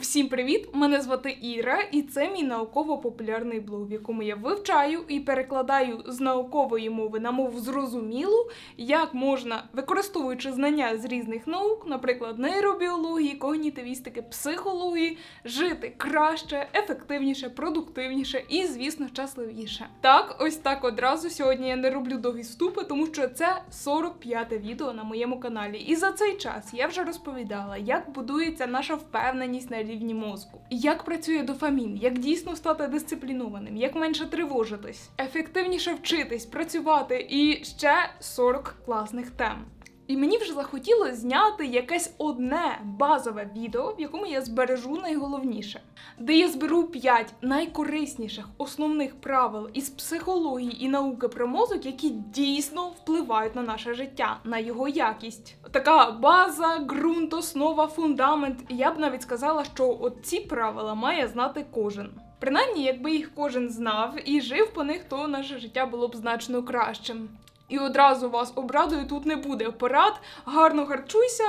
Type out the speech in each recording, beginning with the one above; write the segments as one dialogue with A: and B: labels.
A: Всім привіт! Мене звати Іра, і це мій науково-популярний блог, в якому я вивчаю і перекладаю з наукової мови на мову зрозумілу, як можна, використовуючи знання з різних наук, наприклад, нейробіології, когнітивістики, психології, жити краще, ефективніше, продуктивніше і, звісно, щасливіше. Так, ось так одразу сьогодні я не роблю довгі вступи, тому що це 45-те відео на моєму каналі. І за цей час я вже розповідала, як будується наша впевненість на рівні мозку, як працює дофамін, як дійсно стати дисциплінованим, як менше тривожитись, ефективніше вчитись, працювати. І ще 40 класних тем. І мені вже захотілося зняти якесь одне базове відео, в якому я збережу найголовніше, де я зберу 5 найкорисніших основних правил із психології і науки про мозок, які дійсно впливають на наше життя, на його якість. Така база, ґрунт, основа, фундамент. Я б навіть сказала, що от ці правила має знати кожен. Принаймні, якби їх кожен знав і жив по них, то наше життя було б значно кращим. І одразу вас обрадую, тут не буде порад. Гарно харчуйся,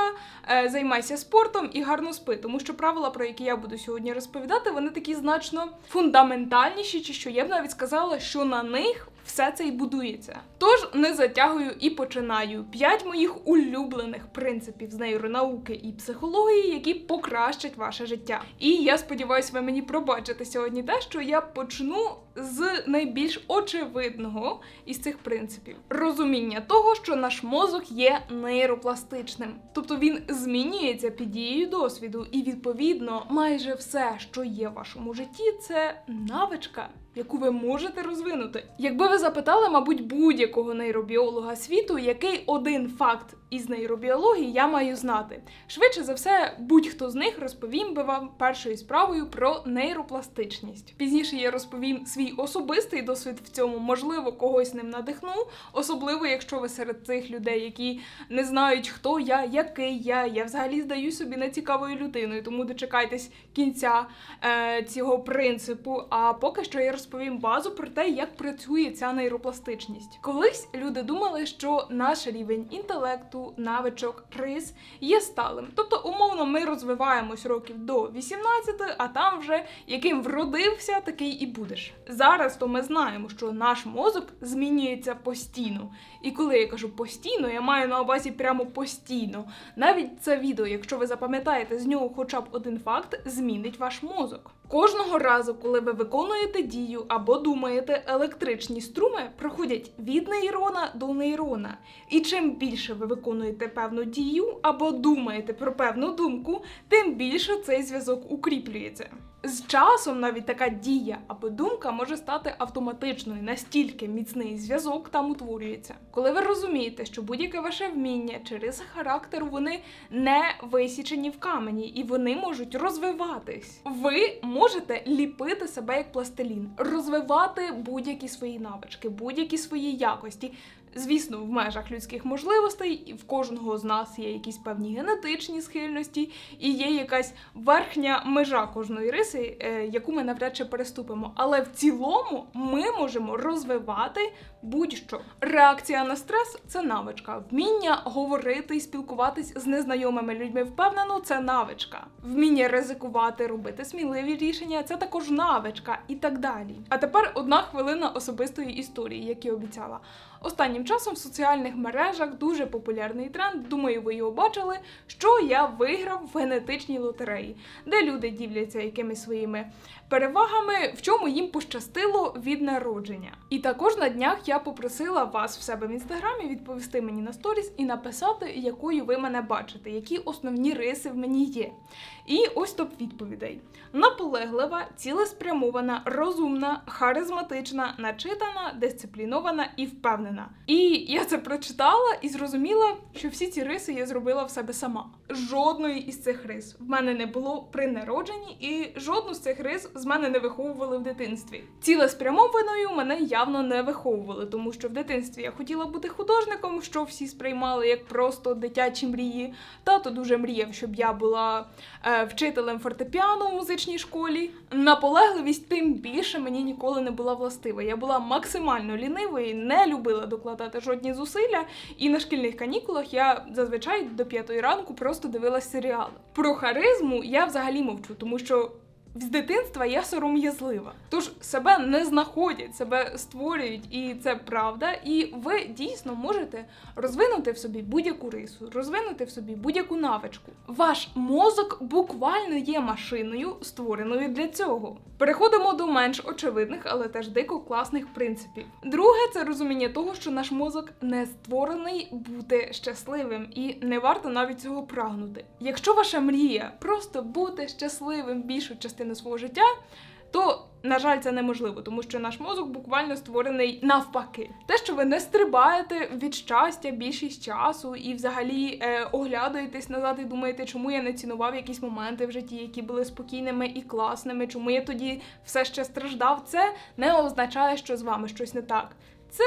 A: е, займайся спортом і гарно спи. Тому що правила, про які я буду сьогодні розповідати, вони такі значно фундаментальніші, чи що я б навіть сказала, що на них все це і будується. Тож не затягую і починаю. П'ять моїх улюблених принципів з нейронауки і психології, які покращать ваше життя. І я сподіваюся, ви мені пробачите сьогодні те, що я почну з найбільш очевидного із цих принципів розуміння того, що наш мозок є нейропластичним, тобто він змінюється під дією досвіду, і відповідно майже все, що є в вашому житті, це навичка. Яку ви можете розвинути, якби ви запитали, мабуть, будь-якого нейробіолога світу, який один факт із нейробіології я маю знати. Швидше за все, будь-хто з них розповім би вам першою справою про нейропластичність. Пізніше я розповім свій особистий досвід в цьому, можливо, когось ним надихну, особливо якщо ви серед цих людей, які не знають, хто я, який я. Я взагалі здаю собі нецікавою людиною, тому дочекайтесь кінця е, цього принципу. А поки що я розповім базу про те, як працює ця нейропластичність. Колись люди думали, що наш рівень інтелекту, навичок, рис є сталим. Тобто, умовно, ми розвиваємось років до 18, а там вже яким вродився, такий і будеш. Зараз то ми знаємо, що наш мозок змінюється постійно. І коли я кажу постійно, я маю на увазі прямо постійно. Навіть це відео, якщо ви запам'ятаєте з нього хоча б один факт, змінить ваш мозок. Кожного разу, коли ви виконуєте дію або думаєте, електричні струми проходять від нейрона до нейрона. І чим більше ви виконуєте певну дію або думаєте про певну думку, тим більше цей зв'язок укріплюється. З часом навіть така дія або думка може стати автоматичною, настільки міцний зв'язок там утворюється. Коли ви розумієте, що будь-яке ваше вміння чи риси характеру вони не висічені в камені і вони можуть розвиватись, ви ліпити себе як пластилін, розвивати будь-які свої навички, будь-які свої якості. Звісно, в межах людських можливостей і в кожного з нас є якісь певні генетичні схильності, і є якась верхня межа кожної риси, е, яку ми навряд чи переступимо. Але в цілому ми можемо розвивати будь-що. Реакція на стрес це навичка. Вміння говорити і спілкуватись з незнайомими людьми впевнено, це навичка. Вміння ризикувати, робити сміливі рішення це також навичка і так далі. А тепер одна хвилина особистої історії, як і обіцяла. Останнім часом в соціальних мережах дуже популярний тренд, думаю, ви його бачили, що я виграв в генетичній лотереї, де люди діляться якимись своїми перевагами, в чому їм пощастило від народження. І також на днях я попросила вас в себе в інстаграмі відповісти мені на сторіс і написати, якою ви мене бачите, які основні риси в мені є. І ось топ відповідей: наполеглива, цілеспрямована, розумна, харизматична, начитана, дисциплінована і впевнена. І я це прочитала і зрозуміла, що всі ці риси я зробила в себе сама. Жодної із цих рис в мене не було при народженні, і жодну з цих рис з мене не виховували в дитинстві. Цілеспрямованою мене явно не виховували, тому що в дитинстві я хотіла бути художником, що всі сприймали як просто дитячі мрії. Тато дуже мріяв, щоб я була е, вчителем фортепіано у музичній школі. Наполегливість тим більше мені ніколи не була властива. Я була максимально лінивою, не любила докладати жодні зусилля. І на шкільних канікулах я зазвичай до п'ятої ранку просто дивилась серіали. Про харизму я взагалі мовчу, тому що. З дитинства я сором'язлива. Тож себе не знаходять, себе створюють, і це правда. І ви дійсно можете розвинути в собі будь-яку рису, розвинути в собі будь-яку навичку. Ваш мозок буквально є машиною, створеною для цього. Переходимо до менш очевидних, але теж дико класних принципів. Друге, це розуміння того, що наш мозок не створений бути щасливим, і не варто навіть цього прагнути. Якщо ваша мрія просто бути щасливим більшу частину свого життя, то на жаль, це неможливо, тому що наш мозок буквально створений навпаки. Те, що ви не стрибаєте від щастя більшість часу і взагалі е, оглядаєтесь назад і думаєте, чому я не цінував якісь моменти в житті, які були спокійними і класними, чому я тоді все ще страждав. Це не означає, що з вами щось не так. Це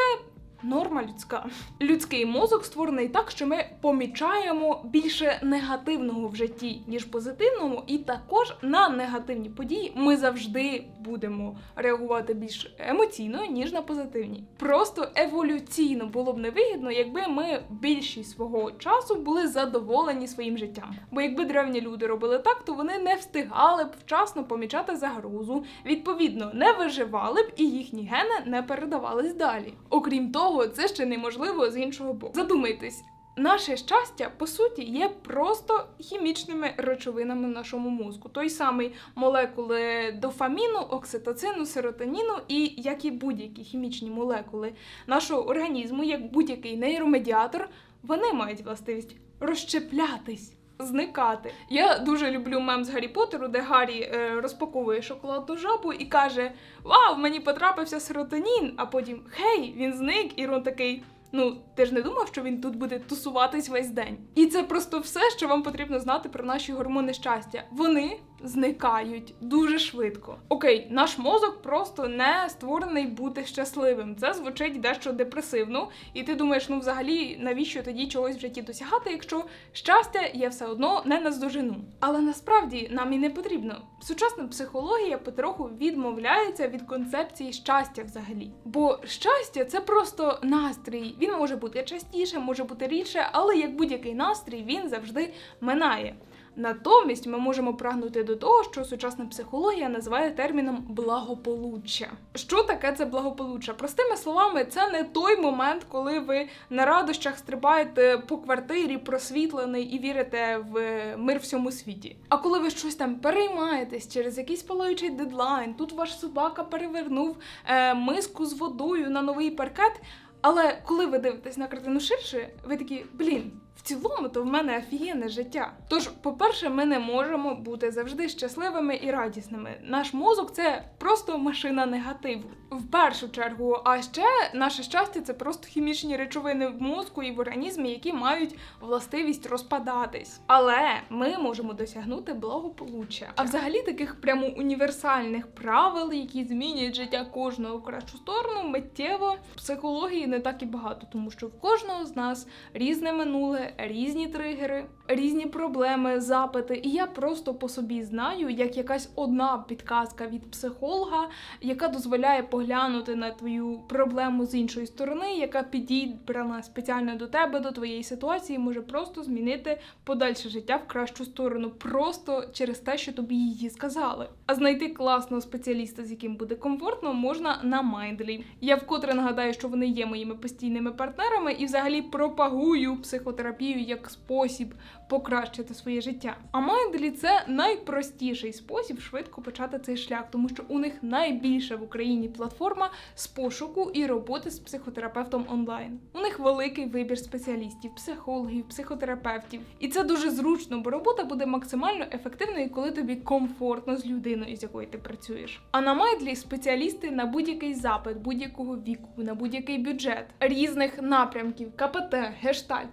A: Норма людська. Людський мозок створений так, що ми помічаємо більше негативного в житті, ніж позитивного, і також на негативні події ми завжди будемо реагувати більш емоційно, ніж на позитивні. Просто еволюційно було б невигідно, якби ми більшість свого часу були задоволені своїм життям. Бо якби древні люди робили так, то вони не встигали б вчасно помічати загрозу, відповідно, не виживали б і їхні гени не передавались далі. Окрім того того, це ще неможливо з іншого боку. Задумайтесь. Наше щастя, по суті, є просто хімічними речовинами в нашому мозку. Той самий молекули дофаміну, окситоцину, серотоніну, і як і будь-які хімічні молекули нашого організму, як будь-який нейромедіатор, вони мають властивість розщеплятись. Зникати. Я дуже люблю мем з Гаррі Поттеру, де Гаррі е, розпаковує шоколадну жабу і каже: Вау, мені потрапився серотонін! А потім Хей, він зник, і Рон такий. Ну, ти ж не думав, що він тут буде тусуватись весь день. І це просто все, що вам потрібно знати про наші гормони щастя. Вони зникають дуже швидко. Окей, наш мозок просто не створений бути щасливим. Це звучить дещо депресивно, і ти думаєш, ну взагалі, навіщо тоді чогось в житті досягати, якщо щастя є все одно не наздожену. Але насправді нам і не потрібно. Сучасна психологія потроху відмовляється від концепції щастя взагалі. Бо щастя це просто настрій. Він може бути частіше, може бути рідше, але як будь-який настрій він завжди минає. Натомість ми можемо прагнути до того, що сучасна психологія називає терміном благополуччя. Що таке це благополуччя? Простими словами, це не той момент, коли ви на радощах стрибаєте по квартирі, просвітлений і вірите в мир всьому світі. А коли ви щось там переймаєтесь через якийсь палаючий дедлайн, тут ваш собака перевернув е, миску з водою на новий паркет. Але коли ви дивитесь на картину ширше, ви такі, блін, в цілому, то в мене офігенне життя. Тож, по-перше, ми не можемо бути завжди щасливими і радісними. Наш мозок це просто машина негативу. В першу чергу, а ще наше щастя це просто хімічні речовини в мозку і в організмі, які мають властивість розпадатись. Але ми можемо досягнути благополуччя. А взагалі таких прямо універсальних правил, які змінюють життя кожного в кращу сторону, миттєво в психології не так і багато, тому що в кожного з нас різне минуле різні тригери, різні проблеми, запити. І я просто по собі знаю, як якась одна підказка від психолога, яка дозволяє поглянути на твою проблему з іншої сторони, яка підібрана спеціально до тебе, до твоєї ситуації, може просто змінити подальше життя в кращу сторону, просто через те, що тобі її сказали. А знайти класного спеціаліста, з яким буде комфортно, можна на Mindly. Я вкотре нагадаю, що вони є моїми постійними партнерами і взагалі пропагую психотерапію терапію як спосіб покращити своє життя. А Mindly – це найпростіший спосіб швидко почати цей шлях, тому що у них найбільша в Україні платформа з пошуку і роботи з психотерапевтом онлайн. У них великий вибір спеціалістів, психологів, психотерапевтів. І це дуже зручно, бо робота буде максимально ефективною, коли тобі комфортно з людиною, з якою ти працюєш. А на Mindly спеціалісти на будь-який запит, будь-якого віку, на будь-який бюджет, різних напрямків, КПТ, гештальт,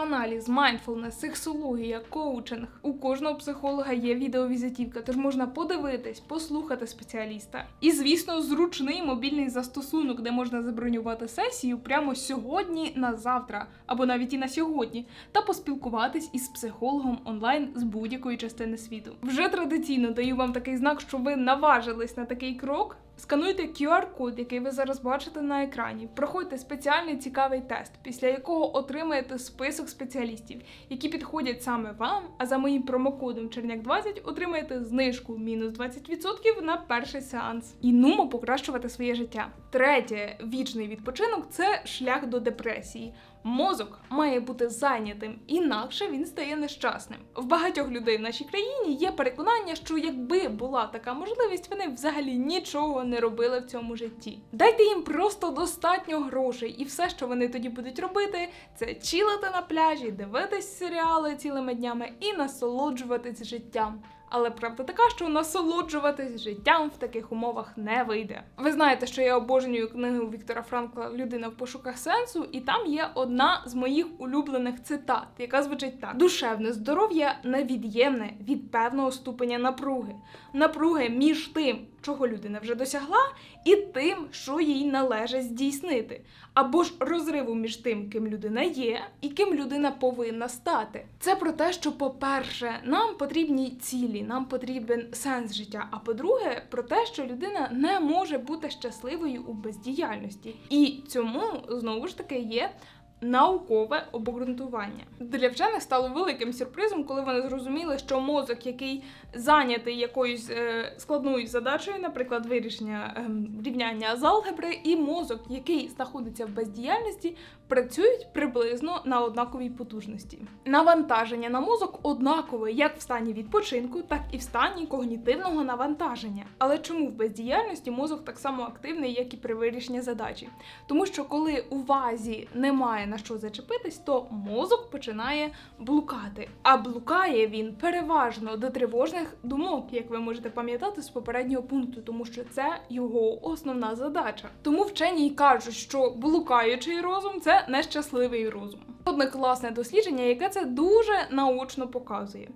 A: психоаналіз, майндфулнес, сексологія, коучинг. У кожного психолога є відеовізитівка, тож можна подивитись, послухати спеціаліста. І, звісно, зручний мобільний застосунок, де можна забронювати сесію прямо сьогодні на завтра, або навіть і на сьогодні, та поспілкуватись із психологом онлайн з будь-якої частини світу. Вже традиційно даю вам такий знак, що ви наважились на такий крок. Скануйте QR-код, який ви зараз бачите на екрані. Проходьте спеціальний цікавий тест, після якого отримаєте список спеціалістів, які підходять саме вам. А за моїм промокодом Черняк20 отримаєте знижку мінус 20% на перший сеанс. І нумо покращувати своє життя. Третє вічний відпочинок це шлях до депресії. Мозок має бути зайнятим, інакше він стає нещасним. В багатьох людей в нашій країні є переконання, що якби була така можливість, вони взагалі нічого не робили в цьому житті. Дайте їм просто достатньо грошей, і все, що вони тоді будуть робити, це чилити на пляжі, дивитись серіали цілими днями і насолоджуватись життям. Але правда така, що насолоджуватись життям в таких умовах не вийде. Ви знаєте, що я обожнюю книгу Віктора Франкла Людина в пошуках сенсу, і там є одна з моїх улюблених цитат, яка звучить так: душевне здоров'я невід'ємне від певного ступеня напруги, напруги між тим, чого людина вже досягла, і тим, що їй належить здійснити, або ж розриву між тим, ким людина є, і ким людина повинна стати. Це про те, що, по-перше, нам потрібні цілі, нам потрібен сенс життя. А по-друге, про те, що людина не може бути щасливою у бездіяльності. І цьому знову ж таки є. Наукове обґрунтування для вчених стало великим сюрпризом, коли вони зрозуміли, що мозок, який зайнятий якоюсь е, складною задачею, наприклад, вирішення е, рівняння з алгебри, і мозок, який знаходиться в бездіяльності, працюють приблизно на однаковій потужності. Навантаження на мозок однакове як в стані відпочинку, так і в стані когнітивного навантаження. Але чому в бездіяльності мозок так само активний, як і при вирішенні задачі? Тому що коли увазі немає на що зачепитись, то мозок починає блукати. А блукає він переважно до тривожних думок, як ви можете пам'ятати з попереднього пункту, тому що це його основна задача. Тому вчені й кажуть, що блукаючий розум це нещасливий розум. Одне класне дослідження, яке це дуже наочно показує.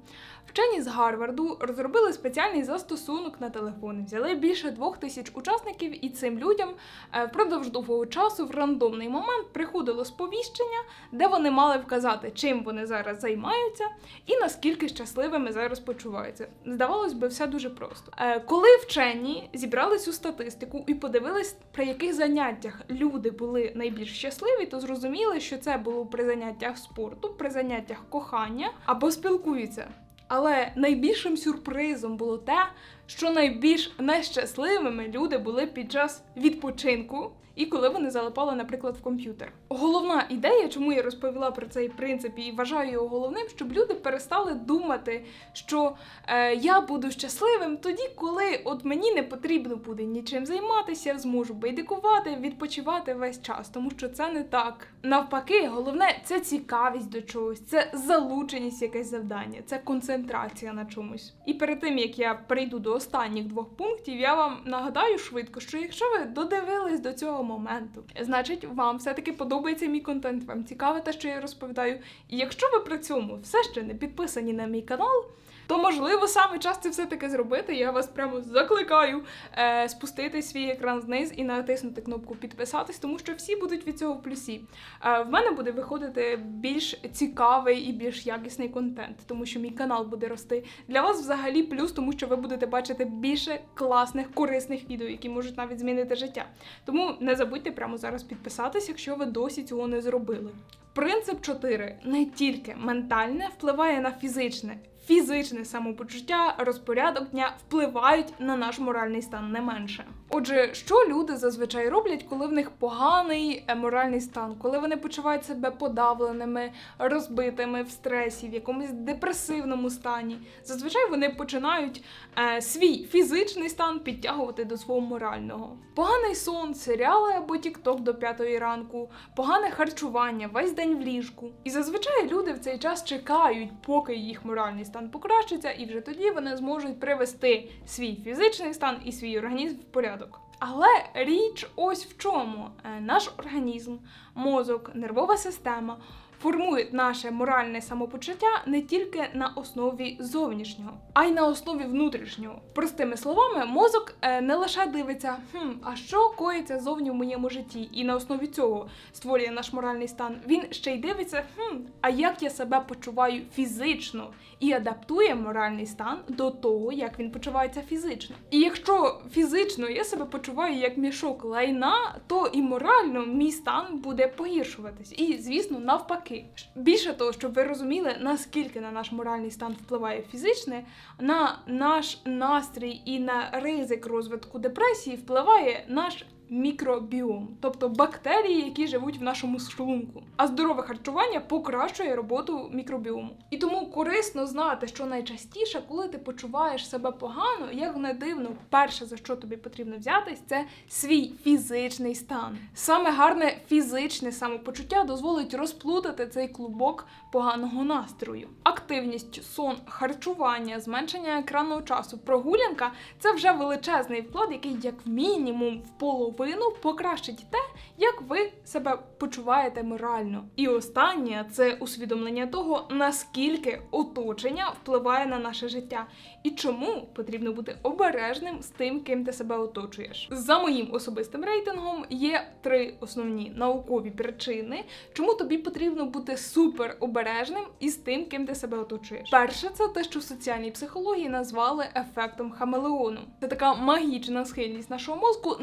A: Вчені з Гарварду розробили спеціальний застосунок на телефони, взяли більше двох тисяч учасників, і цим людям е, впродовж довгого часу в рандомний момент приходило сповіщення, де вони мали вказати, чим вони зараз займаються і наскільки щасливими зараз почуваються. Здавалось би, все дуже просто. Е, Коли вчені зібрали цю статистику і подивились, при яких заняттях люди були найбільш щасливі, то зрозуміли, що це було при заняттях спорту, при заняттях кохання або спілкуються. Але найбільшим сюрпризом було те, що найбільш нещасливими люди були під час відпочинку і коли вони залипали, наприклад, в комп'ютер. Головна ідея, чому я розповіла про цей принцип і вважаю його головним, щоб люди перестали думати, що е, я буду щасливим тоді, коли от мені не потрібно буде нічим займатися, зможу байдикувати, відпочивати весь час, тому що це не так. Навпаки, головне це цікавість до чогось, це залученість якесь завдання, це концентрація на чомусь. І перед тим як я перейду до останніх двох пунктів, я вам нагадаю швидко, що якщо ви додивились до цього моменту, значить вам все-таки подобається мій контент, вам цікаво те, що я розповідаю. І якщо ви при цьому все ще не підписані на мій канал, то можливо саме час це все-таки зробити. Я вас прямо закликаю е, спустити свій екран вниз і натиснути кнопку підписатись, тому що всі будуть від цього в плюсі. Е, в мене буде виходити більш цікавий і більш якісний контент, тому що мій канал буде рости. Для вас взагалі плюс, тому що ви будете бачити більше класних, корисних відео, які можуть навіть змінити життя. Тому не забудьте прямо зараз підписатись, якщо ви досі цього не зробили. Принцип 4. не тільки ментальне впливає на фізичне. Фізичне самопочуття, розпорядок дня впливають на наш моральний стан не менше. Отже, що люди зазвичай роблять, коли в них поганий моральний стан, коли вони почувають себе подавленими, розбитими в стресі, в якомусь депресивному стані? Зазвичай вони починають е, свій фізичний стан підтягувати до свого морального. Поганий сон, серіали або тікток до п'ятої ранку, погане харчування, весь день в ліжку. І зазвичай люди в цей час чекають, поки їх моральний стан покращиться, і вже тоді вони зможуть привести свій фізичний стан і свій організм в порядок. Але річ ось в чому: Е, наш організм, мозок, нервова система формують наше моральне самопочуття не тільки на основі зовнішнього, а й на основі внутрішнього. Простими словами, мозок е, не лише дивиться, хм, а що коїться зовні в моєму житті, і на основі цього створює наш моральний стан. Він ще й дивиться, хм, а як я себе почуваю фізично, і адаптує моральний стан до того, як він почувається фізично. І якщо фізично я себе почуваю як мішок лайна, то і морально мій стан буде погіршуватись. І, звісно, навпаки. Більше того, щоб ви розуміли, наскільки на наш моральний стан впливає фізичне, на наш настрій і на ризик розвитку депресії впливає наш мікробіом, тобто бактерії, які живуть в нашому шлунку. А здорове харчування покращує роботу мікробіому. І тому корисно знати, що найчастіше, коли ти почуваєш себе погано, як не дивно, перше за що тобі потрібно взятись, це свій фізичний стан. Саме гарне фізичне самопочуття дозволить розплутати цей клубок поганого настрою. Активність, сон, харчування, зменшення екранного часу, прогулянка це вже величезний вклад, який як мінімум в половину покращить те, як ви себе почуваєте морально. І останнє це усвідомлення того, наскільки оточення впливає на наше життя, і чому потрібно бути обережним з тим, ким ти себе оточуєш. За моїм особистим рейтингом є три основні наукові причини, чому тобі потрібно бути супер обережним із тим, ким ти себе оточуєш. Перше, це те, що в соціальній психології назвали ефектом хамелеону. Це така магічна схильність нашого мозку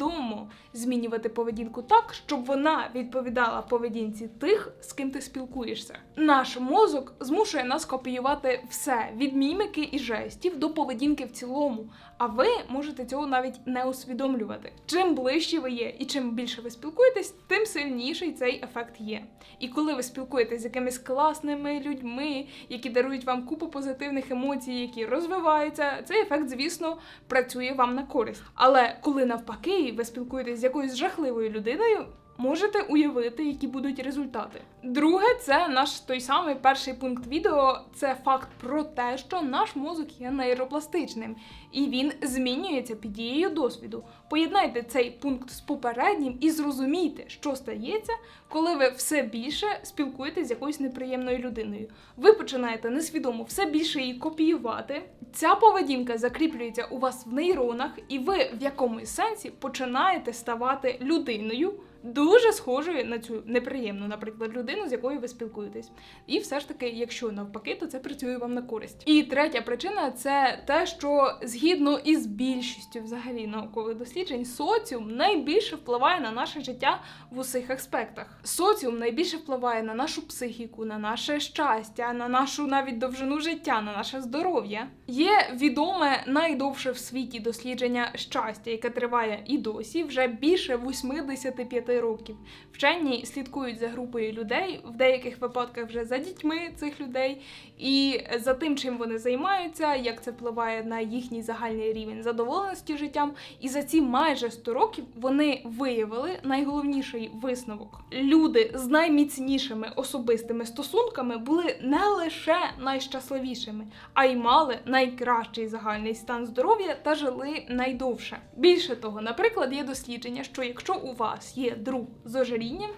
A: несвідомо змінювати поведінку так, щоб вона відповідала поведінці тих, з ким ти спілкуєшся. Наш мозок змушує нас копіювати все від міміки і жестів до поведінки в цілому. А ви можете цього навіть не усвідомлювати. Чим ближче ви є і чим більше ви спілкуєтесь, тим сильніший цей ефект є. І коли ви спілкуєтесь з якимись класними людьми, які дарують вам купу позитивних емоцій, які розвиваються, цей ефект, звісно, працює вам на користь. Але коли навпаки ви спілкуєтесь з якоюсь жахливою людиною. Можете уявити, які будуть результати. Друге, це наш той самий перший пункт відео. Це факт про те, що наш мозок є нейропластичним і він змінюється під дією досвіду. Поєднайте цей пункт з попереднім і зрозумійте, що стається, коли ви все більше спілкуєтесь з якоюсь неприємною людиною. Ви починаєте несвідомо все більше її копіювати. Ця поведінка закріплюється у вас в нейронах, і ви в якомусь сенсі починаєте ставати людиною. Дуже схожою на цю неприємну, наприклад, людину, з якою ви спілкуєтесь. І все ж таки, якщо навпаки, то це працює вам на користь. І третя причина це те, що згідно із більшістю взагалі наукових досліджень, соціум найбільше впливає на наше життя в усіх аспектах. Соціум найбільше впливає на нашу психіку, на наше щастя, на нашу навіть довжину життя, на наше здоров'я. Є відоме найдовше в світі дослідження щастя, яке триває і досі вже більше 85 років. Вчені слідкують за групою людей, в деяких випадках вже за дітьми цих людей, і за тим, чим вони займаються, як це впливає на їхній загальний рівень задоволеності життям. І за ці майже 100 років вони виявили найголовніший висновок: люди з найміцнішими особистими стосунками були не лише найщасливішими, а й мали найкращий загальний стан здоров'я та жили найдовше. Більше того, наприклад, є дослідження, що якщо у вас є друг з ожирінням,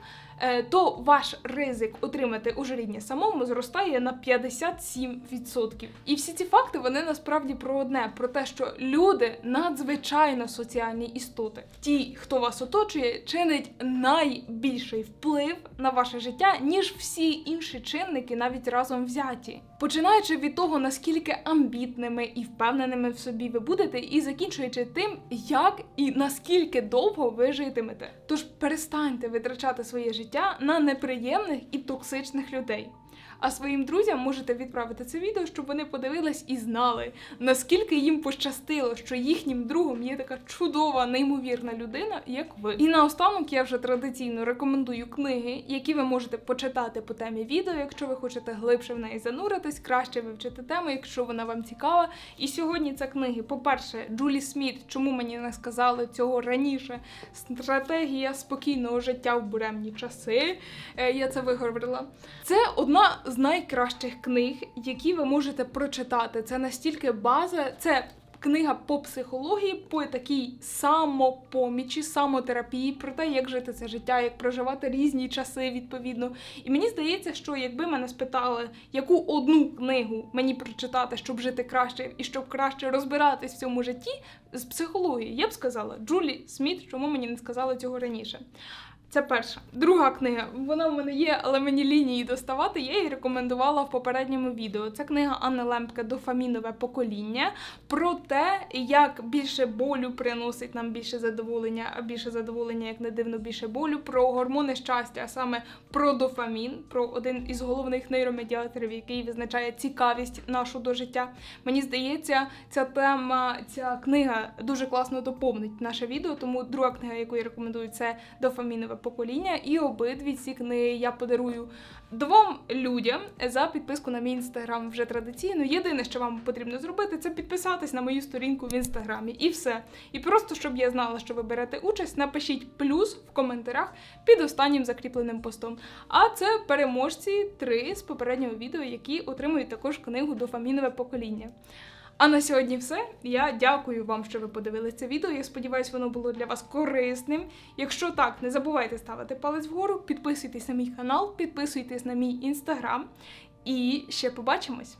A: то ваш ризик отримати ожиріння самому зростає на 57%. І всі ці факти вони насправді про одне: про те, що люди надзвичайно соціальні істоти. Ті, хто вас оточує, чинить найбільший вплив на ваше життя, ніж всі інші чинники, навіть разом взяті. Починаючи від того, наскільки амбітними і впевненими в собі ви будете, і закінчуючи тим, як і наскільки довго ви житимете. Тож перестаньте витрачати своє життя на неприємних і токсичних людей. А своїм друзям можете відправити це відео, щоб вони подивились і знали, наскільки їм пощастило, що їхнім другом є така чудова, неймовірна людина, як ви. І наостанок я вже традиційно рекомендую книги, які ви можете почитати по темі відео, якщо ви хочете глибше в неї зануритись, краще вивчити тему, якщо вона вам цікава. І сьогодні це книги, по-перше, Джулі Сміт, чому мені не сказали цього раніше. Стратегія спокійного життя в буремні часи. Е, Я це виговорила. Це одна з найкращих книг, які ви можете прочитати. Це настільки база, це книга по психології, по такій самопомічі, самотерапії, про те, як жити це життя, як проживати різні часи відповідно. І мені здається, що якби мене спитали, яку одну книгу мені прочитати, щоб жити краще і щоб краще розбиратись в цьому житті з психології, я б сказала Джулі Сміт, чому мені не сказали цього раніше. Це перша. Друга книга. Вона в мене є, але мені лінії доставати. Я її рекомендувала в попередньому відео. Це книга Анни Лемпке Дофамінове покоління про те, як більше болю приносить нам більше задоволення, а більше задоволення, як не дивно, більше болю, про гормони щастя, а саме про дофамін, про один із головних нейромедіаторів, який визначає цікавість нашу до життя. Мені здається, ця тема, ця книга дуже класно доповнить наше відео. Тому друга книга, яку я рекомендую, це дофамінове покоління. І обидві ці книги я подарую двом людям за підписку на мій інстаграм вже традиційно. Єдине, що вам потрібно зробити, це підписатись на мою сторінку в інстаграмі. І все. І просто щоб я знала, що ви берете участь, напишіть плюс в коментарях під останнім закріпленим постом. А це переможці три з попереднього відео, які отримують також книгу Дофамінове покоління. А на сьогодні все. Я дякую вам, що ви подивилися це відео. Я сподіваюся, воно було для вас корисним. Якщо так, не забувайте ставити палець вгору, підписуйтесь на мій канал, підписуйтесь на мій інстаграм. І ще побачимось!